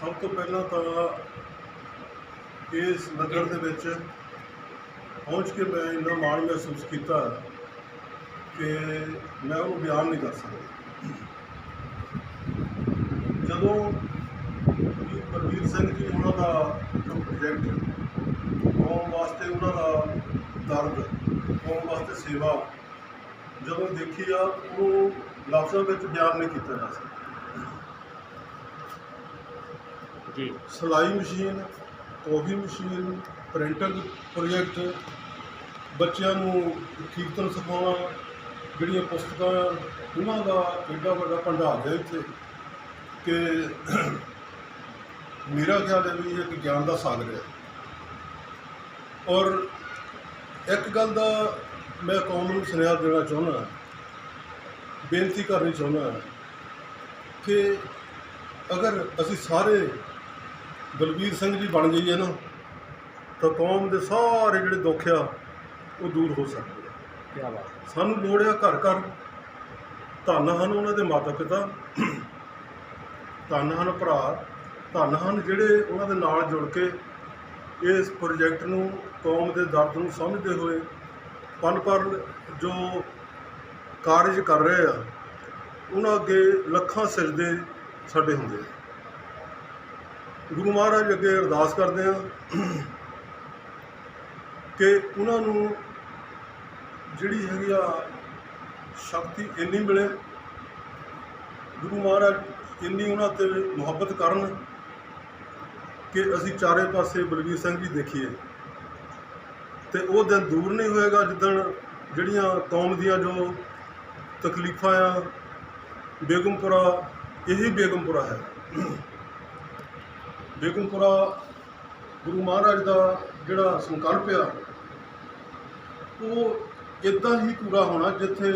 ਸਭ ਤੋਂ ਪਹਿਲਾਂ ਤਾਂ ਇਸ ਨਗਰ ਦੇ ਵਿੱਚ ਪਹੁੰਚ ਕੇ ਮੈਂ ਇੰਨਾ ਮਾਣ ਮਹਿਸੂਸ ਕੀਤਾ ਕਿ ਮੈਂ ਉਹ ਬਿਆਨ ਨਹੀਂ ਕਰ ਸਕਦਾ। ਜਦੋਂ ਵੀਰ ਸਿੰਘ ਜੀ ਉਹਨਾਂ ਦਾ ਜੋ ਪ੍ਰੋਜੈਕਟ ਕੌਮ ਵਾਸਤੇ ਉਹਨਾਂ ਦਾ ਦਰਦ ਕੌਮ ਵਾਸਤੇ ਸੇਵਾ ਜਦੋਂ ਦੇਖੀ ਆ, ਉਹ ਲਫ਼ਜ਼ਾਂ ਵਿੱਚ ਬਿਆਨ ਨਹੀਂ ਕੀਤਾ ਜਾ ਸਕਦਾ। ਜੀ। ਸਿਲਾਈ machine coffee machine, printer project, ਬੱਚਿਆਂ ਨੂੰ ਕੀਰਤਨ ਸਿਖਾਉਣਾ, ਜਿਹੜੀਆਂ ਪੁਸਤਕਾਂ, ਉਹਨਾਂ ਦਾ ਐਡਾ ਵੱਡਾ ਭੰਡਾਰ ਹੈ ਇੱਥੇ। ਕਿ ਮੇਰਾ ਖਿਆਲ ਹੈ ਵੀ ਇਹ ਇੱਕ ਗਿਆਨ ਦਾ ਸਾਗਰ ਹੈ। ਔਰ ਇੱਕ ਗੱਲ ਦਾ ਮੈਂ ਕੌਮ ਨੂੰ ਸੁਨੇਹਾ ਦੇਣਾ ਚਾਹੁੰਦਾ ਬੇਨਤੀ ਕਰਨੀ ਚਾਹੁੰਦਾ ਕਿ ਅਗਰ ਅਸੀਂ ਸਾਰੇ ਬਲਬੀਰ ਸਿੰਘ ਜੀ ਬਣ ਜਾਈਏ ਨਾ ਤਾਂ ਕੌਮ ਦੇ ਸਾਰੇ ਜਿਹੜੇ ਦੁੱਖ ਆ ਉਹ ਦੂਰ ਹੋ ਸਕਦੇ ਆ। ਕੀ ਬਾਤ ਸਾਨੂੰ ਲੋੜ ਆ ਘਰ ਘਰ। ਧੰਨ ਹਨ ਉਹਨਾਂ ਦੇ ਮਾਤਾ ਪਿਤਾ। ਧੰਨ ਹਨ ਭਰਾ। ਧੰਨ ਹਨ ਜਿਹੜੇ ਉਹਨਾਂ ਦੇ ਨਾਲ ਜੁੜ ਕੇ ਇਸ ਪ੍ਰੋਜੈਕਟ ਨੂੰ ਕੌਮ ਦੇ ਦਰਦ ਨੂੰ ਸਮਝਦੇ ਹੋਏ ਪਲ ਪਲ ਜੋ ਕਾਰਜ ਕਰ ਰਹੇ ਆ ਉਹਨਾਂ ਅੱਗੇ ਲੱਖਾਂ ਸਜਦੇ ਸਾਡੇ ਹੁੰਦੇ ਆ। ਗੁਰੂ ਮਹਾਰਾਜ ਅੱਗੇ ਅਰਦਾਸ ਕਰਦੇ ਹਾਂ ਕਿ ਉਹਨਾਂ ਨੂੰ ਜਿਹੜੀ ਹੈਗੀ ਆ ਸ਼ਕਤੀ ਇੰਨੀ ਮਿਲੇ, ਗੁਰੂ ਮਹਾਰਾਜ ਇੰਨੀ ਉਹਨਾਂ ਤੇ ਮੁਹੱਬਤ ਕਰਨ ਕਿ ਅਸੀਂ ਚਾਰੇ ਪਾਸੇ ਬਲਵੀਰ ਸਿੰਘ ਜੀ ਦੇਖੀਏ। ਤੇ ਉਹ ਦਿਨ ਦੂਰ ਨਹੀਂ ਹੋਏਗਾ ਜਿੱਦਣ ਜਿਹੜੀਆਂ ਕੌਮ ਦੀਆਂ ਜੋ ਤਕਲੀਫਾਂ ਆ, ਬੇਗਮਪੁਰਾ, ਇਹੀ ਬੇਗਮਪੁਰਾ ਹੈ। ਬੇਗਮਪੁਰਾ ਗੁਰੂ ਮਹਾਰਾਜ ਦਾ ਜਿਹੜਾ ਸੰਕਲਪ ਆ, ਉਹ ਇਦਾਂ ਹੀ ਪੂਰਾ ਹੋਣਾ ਜਿੱਥੇ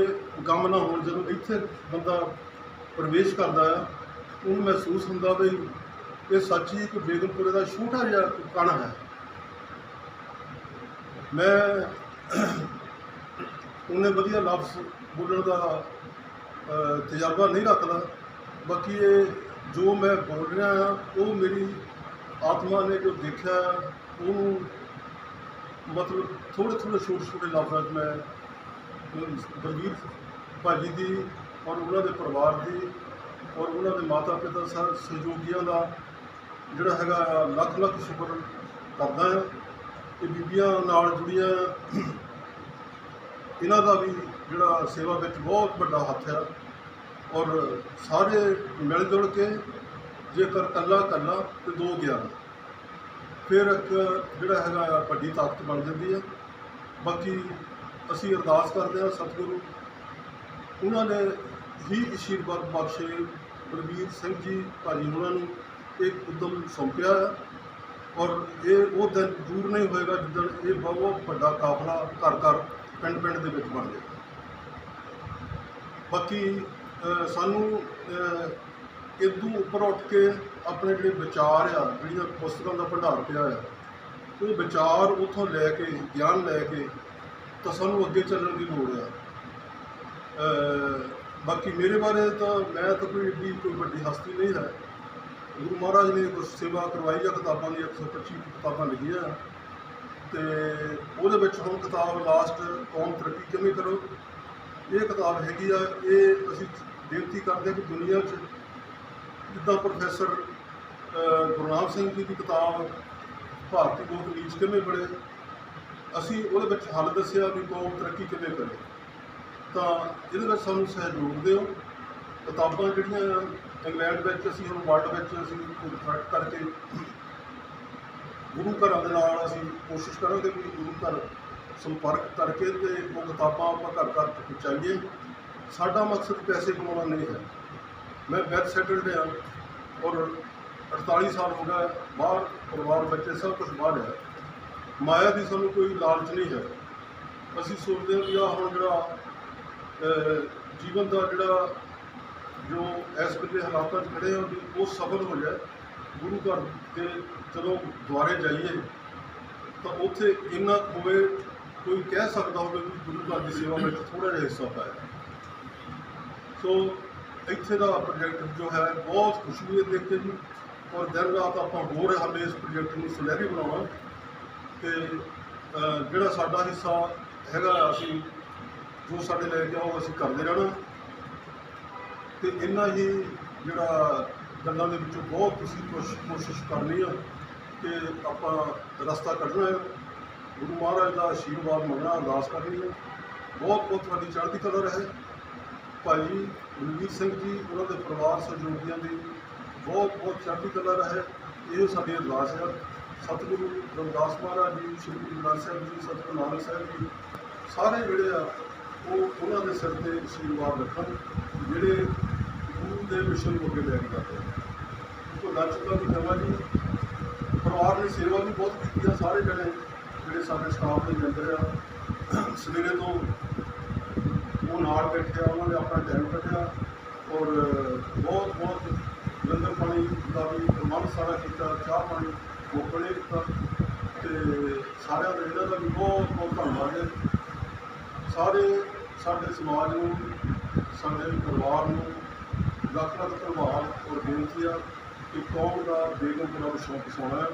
ਗਮ ਨਾ ਹੋਣ, ਜਦੋਂ ਇੱਥੇ ਬੰਦਾ ਪ੍ਰਵੇਸ਼ ਕਰਦਾ ਆ, ਉਹਨੂੰ ਮਹਿਸੂਸ ਹੁੰਦਾ ਵੀ ਇਹ ਸੱਚ ਹੀ ਇੱਕ ਬੇਗਮਪੁਰੇ ਦਾ ਛੋਟਾ ਜਿਹਾ ਕਣ ਹੈ। ਮੈਂ ਉਹਨੇ ਵਧੀਆ ਲਫ਼ਜ਼ ਬੋਲਣ ਦਾ ਤਜਰਬਾ ਨਹੀਂ ਰੱਖਦਾ। ਬਾਕੀ ਇਹ ਜੋ ਮੈਂ ਬੋਲ ਰਿਹਾ ਆ, ਉਹ ਮੇਰੀ ਆਤਮਾ ਨੇ ਜੋ ਦੇਖਿਆ ਉਹਨੂੰ ਮਤਲਬ ਥੋੜ੍ਹੇ ਥੋੜ੍ਹੇ ਛੋਟੇ ਛੋਟੇ ਲਫ਼ਜ਼ਾਂ 'ਚ ਮੈਂ ਬਲਵੀਰ ਭਾਜੀ ਦੀ ਔਰ ਉਹਨਾਂ ਦੇ ਪਰਿਵਾਰ ਦੀ ਔਰ ਉਹਨਾਂ ਦੇ ਮਾਤਾ ਪਿਤਾ ਸਰ ਸਹਿਯੋਗੀਆਂ ਦਾ ਜਿਹੜਾ ਹੈਗਾ ਆ, ਲੱਖ ਲੱਖ ਸ਼ੁਕਰ ਕਰਦਾ ਹਾਂ ਕਿ ਬੀਬੀਆਂ ਨਾਲ ਜੁੜੀਆਂ ਇਹਨਾਂ ਦਾ ਵੀ ਜਿਹੜਾ ਸੇਵਾ ਵਿੱਚ ਬਹੁਤ ਵੱਡਾ ਹੱਥ ਹੈ ਔਰ ਸਾਰੇ ਮਿਲ ਜੁਲ ਕੇ ਜੇਕਰ ਕੱਲਾ ਕੱਲਾ ਤੇ ਦੋ ਗਿਆਨ ਫਿਰ ਇੱਕ ਜਿਹੜਾ ਹੈਗਾ ਆ ਵੱਡੀ ਤਾਕਤ ਬਣ ਜਾਂਦੀ ਹੈ। ਬਾਕੀ ਅਸੀਂ ਅਰਦਾਸ ਕਰਦੇ ਹਾਂ ਸਤਿਗੁਰੂ, ਉਹਨਾਂ ਨੇ ਹੀ ਅਸ਼ੀਰਵਾਦ ਬਖਸ਼ੇ ਬਲਬੀਰ ਸਿੰਘ ਜੀ ਭਾਜੀ ਉਹਨਾਂ ਨੂੰ ਇੱਕ ਉਦਮ ਸੌਂਪਿਆ ਹੈ। ਔਰ ਇਹ ਉਹ ਦਿਨ ਦੂਰ ਨਹੀਂ ਹੋਏਗਾ ਜਿੱਦਣ ਇਹ ਬਹੁਤ ਵੱਡਾ ਕਾਫਲਾ ਘਰ ਘਰ ਪਿੰਡ ਪਿੰਡ ਦੇ ਵਿੱਚ ਬਣ ਜਾਏਗਾ। ਬਾਕੀ ਸਾਨੂੰ ਇਦੋਂ ਉੱਪਰ ਉੱਠ ਕੇ ਆਪਣੇ ਜਿਹੜੇ ਵਿਚਾਰ ਆ, ਜਿਹੜੀਆਂ ਪੁਸਤਕਾਂ ਦਾ ਭੰਡਾਰ ਪਿਆ ਆ ਉਹ ਵਿਚਾਰ ਉਥੋਂ ਲੈ ਕੇ, ਗਿਆਨ ਲੈ ਕੇ ਤਾਂ ਸਾਨੂੰ ਅੱਗੇ ਚੱਲਣ ਦੀ ਲੋੜ ਆ। ਬਾਕੀ ਮੇਰੇ ਬਾਰੇ ਤਾਂ ਮੈਂ ਤਾਂ ਕੋਈ ਏਡੀ ਕੋਈ ਵੱਡੀ ਹਸਤੀ ਨਹੀਂ ਹੈ। ਗੁਰੂ ਮਹਾਰਾਜ ਨੇ ਕੁਝ ਸੇਵਾ ਕਰਵਾਈ ਆ, ਕਿਤਾਬਾਂ ਦੀ 125 ਕਿਤਾਬਾਂ ਲਿਖੀਆਂ ਤੇ ਉਹਦੇ ਵਿੱਚ ਹੁਣ ਕਿਤਾਬ ਲਾਸਟ ਕੌਮ ਤਰੱਕੀ ਕਿਵੇਂ ਕਰੋ? ਇਹ ਕਿਤਾਬ ਹੈਗੀ ਆ, ਇਹ ਅਸੀਂ ਬੇਨਤੀ ਕਰਦੇ ਹਾਂ ਕਿ ਦੁਨੀਆ 'ਚ ਜਿੱਦਾਂ ਪ੍ਰੋਫੈਸਰ ਗੁਰਨਾਮ ਸਿੰਘ ਜੀ ਦੀ ਕਿਤਾਬ ਭਾਰਤੀ ਲੋਕ ਨੀਚ ਕਿਵੇਂ ਬਣੇ ਅਸੀਂ ਉਹਦੇ ਵਿੱਚ ਹੱਲ ਦੱਸਿਆ ਵੀ ਕੌਮ ਤਰੱਕੀ ਕਿਵੇਂ ਕਰੇ। ਤਾਂ ਇਹਦੇ ਵਿੱਚ ਸਾਨੂੰ ਸਹਿਯੋਗ ਦਿਓ। ਕਿਤਾਬਾਂ ਜਿਹੜੀਆਂ ਇੰਗਲੈਂਡ ਵਿੱਚ ਅਸੀਂ, ਹੁਣ ਵਰਲਡ ਵਿੱਚ ਅਸੀਂ ਕੰਟਰੈਕਟ ਕਰਕੇ ਗੁਰੂ ਘਰਾਂ ਦੇ ਨਾਲ ਅਸੀਂ ਕੋਸ਼ਿਸ਼ ਕਰਾਂਗੇ ਵੀ ਗੁਰੂ ਘਰ ਸੰਪਰਕ ਕਰਕੇ ਤੇ ਉਹ ਕਿਤਾਬਾਂ ਆਪਾਂ ਘਰ ਘਰ ਪਹੁੰਚਾਈਏ। ਸਾਡਾ ਮਕਸਦ ਪੈਸੇ ਕਮਾਉਣਾ ਨਹੀਂ ਹੈ। ਮੈਂ ਵੈਲ ਸੈਟਲਡ ਹਾਂ ਔਰ 48 ਸਾਲ ਹੋ ਗਏ ਬਾਹਰ ਪਰਿਵਾਰ ਬੱਚੇ ਸਭ ਕੁਝ ਬਾਹਰ ਹੈ। ਮਾਇਆ ਦੀ ਸਾਨੂੰ ਕੋਈ ਲਾਲਚ ਨਹੀਂ ਹੈ। ਅਸੀਂ ਸੋਚਦੇ ਹਾਂ ਵੀ ਆਹ ਹੁਣ ਜਿਹੜਾ ਜੀਵਨ ਦਾ ਜਿਹੜਾ ਜੋ ਇਸ ਵੇਲੇ ਹਾਲਾਤਾਂ 'ਚ ਖੜੇ ਹਾਂ ਵੀ ਉਹ ਸਫਲ ਹੋ ਜਾਏ। ਗੁਰੂ ਘਰ ਤੇ ਚਲੋ ਦੁਆਰੇ ਜਾਈਏ, ਤਾਂ ਉੱਥੇ ਇੰਨਾ ਹੋਵੇ, ਕੋਈ ਕਹਿ ਸਕਦਾ ਹੋਵੇ ਵੀ ਗੁਰੂ ਘਰ ਦੀ ਸੇਵਾ ਵਿੱਚ ਥੋੜਾ ਜਿਹਾ ਹਿੱਸਾ ਪਾਇਆ। ਸੋ ਇੱਥੇ ਦਾ ਪ੍ਰੋਜੈਕਟ ਜੋ ਹੈ, ਬਹੁਤ ਖੁਸ਼ੀ ਹੈ ਦੇਖ ਕੇ ਜੀ। ਔਰ ਦਿਨ ਰਾਤ ਆਪਾਂ ਹੋਰ ਹਾਲੇ ਇਸ ਪ੍ਰੋਜੈਕਟ ਨੂੰ ਸੁਨਹਿਰੀ ਬਣਾਉਣਾ। ਤੇ ਜਿਹੜਾ ਸਾਡਾ ਹਿੱਸਾ ਹੈਗਾ ਅਸੀਂ, ਜੋ ਸਾਡੇ ਲੈ ਕੇ ਆਓ ਅਸੀਂ ਕਰਦੇ ਰਹਿਣਾ। ਤੇ ਇੰਨਾ ਹੀ ਜਿਹੜਾ ਗੱਲਾਂ ਦੇ ਵਿੱਚੋਂ ਬਹੁਤ ਅਸੀਂ ਕੋਸ਼ਿਸ਼ ਕੋਸ਼ਿਸ਼ ਕਰਨੀ ਆ ਕਿ ਆਪਾਂ ਰਸਤਾ ਕੱਢਣਾ ਹੈ। ਗੁਰੂ ਮਹਾਰਾਜ ਦਾ ਆਸ਼ੀਰਵਾਦ ਮੰਗਣਾ, ਅਰਦਾਸ ਕਰਨੀ ਹੈ। ਬਹੁਤ ਬਹੁਤ ਤੁਹਾਡੀ ਚੜ੍ਹਦੀ ਕਲਾ ਰਹੇ। ਭਾਈ ਰਣਜੀਤ ਸਿੰਘ ਜੀ, ਉਹਨਾਂ ਦੇ ਪਰਿਵਾਰ ਸਹਿਯੋਗੀਆਂ ਦੀ ਬਹੁਤ ਬਹੁਤ ਚੜ੍ਹਦੀ ਕਲਾ ਰਹੇ ਇਹ ਸਾਡੀ ਅਰਦਾਸ ਹੈ। ਸਤਿਗੁਰੂ ਰਵਿਦਾਸ ਮਹਾਰਾਜ ਜੀ, ਸ਼੍ਰੀ ਗੁਰੂ ਗ੍ਰੰਥ ਸਾਹਿਬ ਜੀ, ਸਤਿਗੁਰੂ ਨਾਨਕ ਸਾਹਿਬ ਜੀ, ਸਾਰੇ ਜਿਹੜੇ ਆ, ਉਹ ਉਹਨਾਂ ਦੇ ਸਿਰ ਤੇ ਆਸ਼ੀਰਵਾਦ ਰੱਖਣ, ਜਿਹੜੇ ਗੁਰੂ ਦੇ ਮਿਸ਼ਨ ਨੂੰ ਅੱਗੇ ਲੈ ਕੇ ਜਾਂਦੇ ਆ ਤੋਂ ਲੱਜ ਦਾ ਵੀ ਨਵਾਂ ਜੀ। ਪਰਿਵਾਰ ਨੇ ਸੇਵਾ ਵੀ ਬਹੁਤ ਕੀਤੀ ਆ, ਸਾਰੇ ਜਣੇ ਜਿਹੜੇ ਸਾਡੇ ਸਟਾਫ ਦੇ ਮੈਂਬਰ ਆ। ਸਵੇਰੇ ਤੋਂ ਉਹ ਨਾਲ ਬੈਠਿਆ ਉਹਨਾਂ ਨੇ ਆਪਣਾ ਟਾਈਮ ਕੱਢਿਆ ਔਰ ਬਹੁਤ ਬਹੁਤ ਲੰਗਰ ਪਾਣੀ ਦਾ ਵੀ ਪ੍ਰਬੰਧ ਸਾਰਾ ਕੀਤਾ, ਚਾਹ ਪਾਣੀ ਮੋਕਲੇ ਕੀਤਾ ਤੇ ਸਾਰਿਆਂ ਦਾ ਇਹਨਾਂ ਦਾ ਵੀ ਬਹੁਤ ਬਹੁਤ ਧੰਨਵਾਦ ਹੈ। ਸਾਰੇ ਸਾਡੇ ਸਮਾਜ ਨੂੰ, ਸਾਡੇ ਪਰਿਵਾਰ ਨੂੰ ਲੱਖ ਲੱਖ ਧੰਨਵਾਦ ਔਰ ਬੇਨਤੀ ਆ ਕਿ ਕੌਮ ਦਾ ਬੇਗਮ ਪੁਰਾ ਸ਼ੌਕ ਸੋਣਾ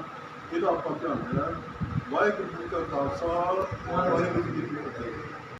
ਇਹਦਾ ਆਪਾਂ ਧਿਆਨ ਦੇਣਾ ਵਾਹਿਗੁਰੂ ਜੀ ਕਾ ਖਾਲਸਾ, ਵਾਹਿਗੁਰੂ ਜੀ ਕੀ ਫਤਿਹ।